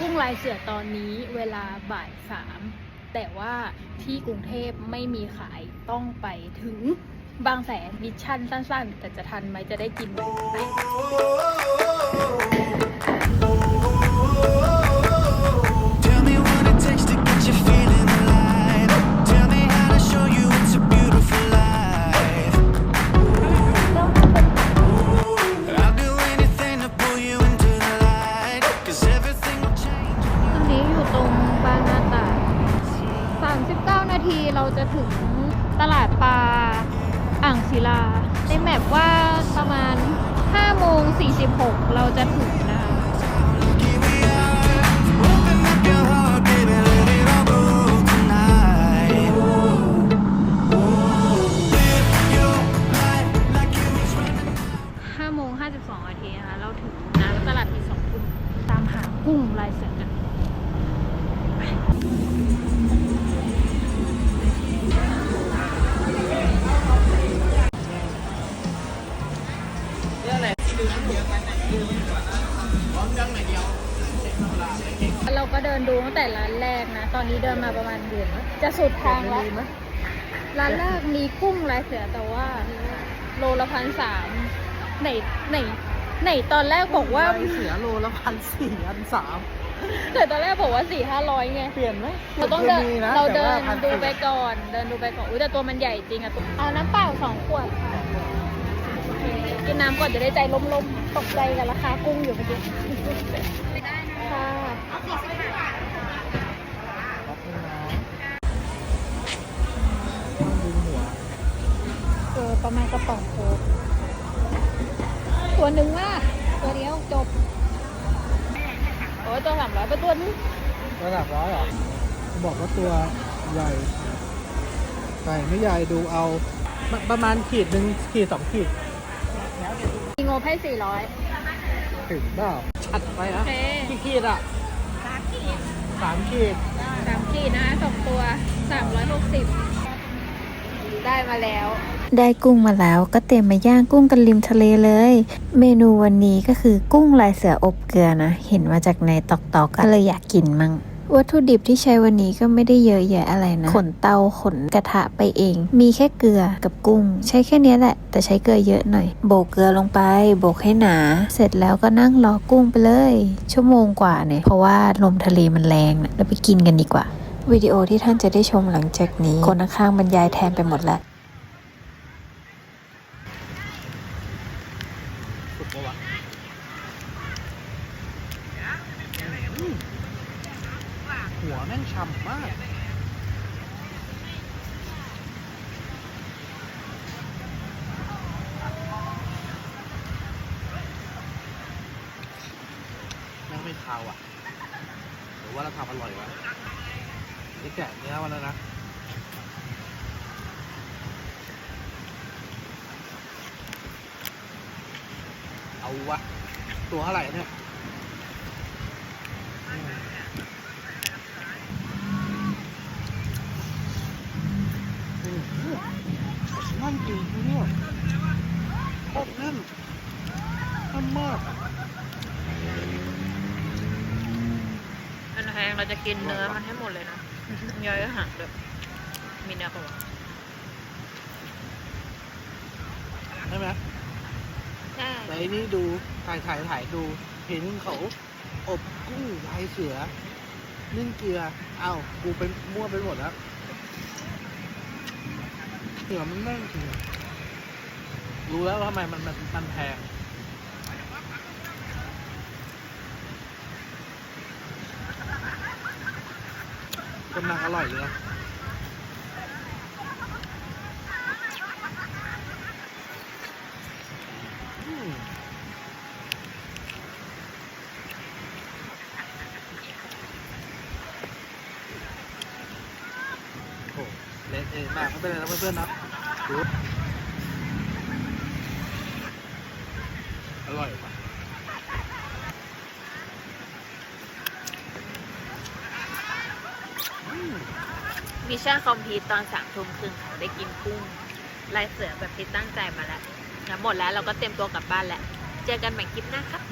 กุ้งลายเสือตอนนี้เวลาบ่ายสามแต่ว่าที่กรุงเทพไม่มีขายต้องไปถึงบางแสนมิชชั่นสั้น ๆ แต่จะทันไหมจะได้กินไหม เราจะถึงตลาดปลาอ่างศิลา ในแมปว่าประมาณ5โมง46 เราจะถึงนะคะ Here we are. Open up your heart, baby. Let it all go tonight. Live your life like it was running. 5โมง52นาทีนะคะเราถึงน้ำตลาดที่2ทุ่มตามหากุ้งลายเสือกัน เราก็เดินดูตั้งแต่ร้านแรกนะ ตอนนี้เดินมาประมาณเดือนจะสุดทางแล้ว ร้านแรกมีกุ้งลายเสือแต่ว่า โลละพันสามไหนไหนไหนตอนแรกบอกว่า เสือโลละพันสี่พันสามแต่ตอนแรกบอกว่าสี่ห้าร้อยไง เปลี่ยนไหมเราต้องเดินมีนะเราแต่เดิว่านพัดูสี่ไปก่อน เดินดูไปก่อน อุ้ยแต่ตัวมันใหญ่จริงอะตัวเอาน้ำเปล่าสองขวดค่ะกินน้ำก่อนจะได้ใจล้มๆตกใจกับราคากุ้งอยู่เมื่อกี้ค่ะ เออประมาณกระป๋องโคกตัวหนึ่งมาตัวเดียวจบ โอ้ยตัวสามร้อยไปตัวนึงระดับร้อยเหรอ บอกว่าตัวใหญ่ใหญ่ไม่ใหญ่ดูเอาประประมาณขีดหนึ่งขีดสองขีดมีงบให้สี่ร้อยถึงเปล่าชัดไปนะขีดอะ สามขีดสามขีดนะคะสองตัวสามร้อยหกสิบได้มาแล้ว ได้กุ้งมาแล้วก็เตรียมมาย่างกุ้งกันริมทะเลเลย เมนูวันนี้ก็คือกุ้งลายเสืออบเกลือนะ เห็นมาจากในตอกๆก็เลยอยากกินมั่ง วัตถุดิบที่ใช้วันนี้ก็ไม่ได้เยอะแยะอะไรนะ ขนเตาขนกระทะไปเอง มีแค่เกลือกับกุ้ง ใช้แค่เนี้ยแหละ แต่ใช้เกลือเยอะหน่อย โบกเกลือลงไป โบกให้หนา เสร็จแล้วก็นั่งรอกุ้งไปเลย ชั่วโมงกว่าเนี่ย เพราะว่าลมทะเลมันแรงนะแล้วไปกินกันดีกว่า วิดีโอที่ท่านจะได้ชมหลังจากนี้คนข้างๆบรรยายแทนไปหมดแล้ว สุกปะวะอืม หัวแม่งฉ่ำมากแม่งไม่คาวอะหรือว่าเราทำอร่อยวะนี่แกะเนื้อมาแล้วนะเอาวะตัวเท่าไหร่เนี่ยอืมอืม นั่นจริงนะเนี่ยโคตรแน่นแน่นมากมันแพงเราจะกินเนื้อมันให้หมดเลยนะย่อยอาหารเลยมีเนื้อปะวะใช่ไหมใช่แต่อันนี้ดูถ่ายถ่ายถ่ายดูเห็นเขาอบกุ้งลายเสือนึ่งเกลืออ้าวกูเป็นมั่วไปหมดแล้วเสือมันแม่งจริงรู้แล้วว่าทำไมมันมันมันแพงกำลังอร่อยเลยนะอืมโอ้เละเทะมากไม่เป็นไรนะเพื่อนๆนะดู อร่อยว่ะมิชชั่นคอมพีตตอนสามทุ่มครึ่งค่ะได้กินกุ้งลายเสือแบบที่ตั้งใจมาแล้วแล้วหมดแล้วเราก็เตรียมตัวกลับบ้านแล้ว เจอกันใหม่คลิปหน้าครับ